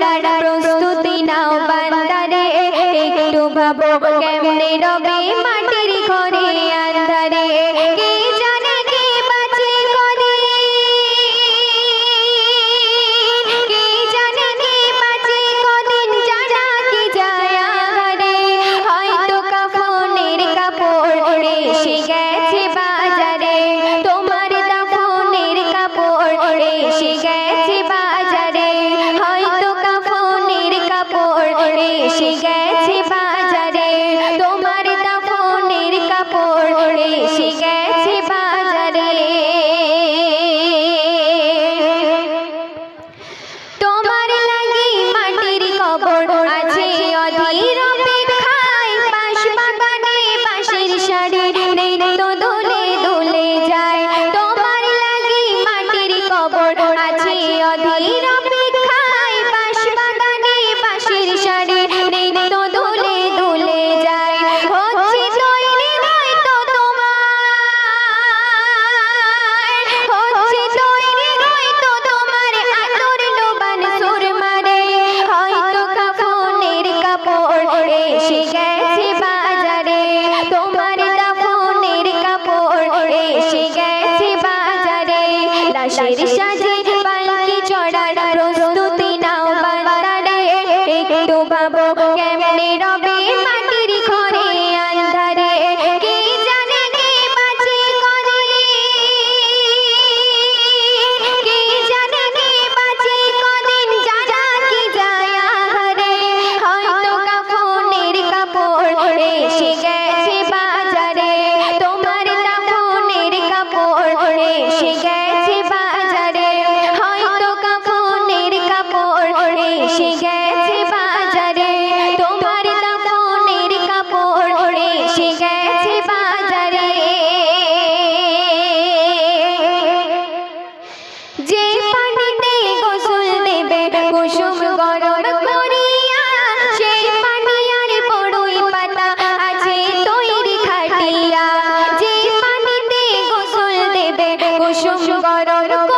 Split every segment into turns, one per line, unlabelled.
চলার প্রস্তুতি নাও বান্দারে। একটু ভাবো কেমনে রবে মাটির চলে এসে এসে গেছে বাজারে। লাশের সাজে পালকি চড়ার প্রস্তুতি নাও বান্দারে। একটু ভাবো কেমনে রবে ba da da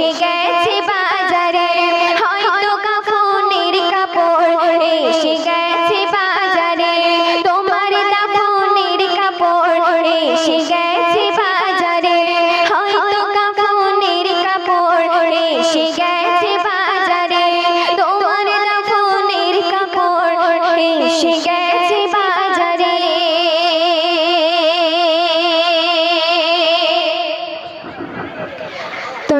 এসে গেছে বাজারে, হয়তো কাফনের কাপড়। এসে গেছে বাজারে, তোমার দাফনের কাপড়। এসে গেছে বাজারে, হয়তো কাফনের কাপড়। এসে গেছে বাজারে, তোমার দাফনের কাপড়। এসে গেছে বাজারে। তো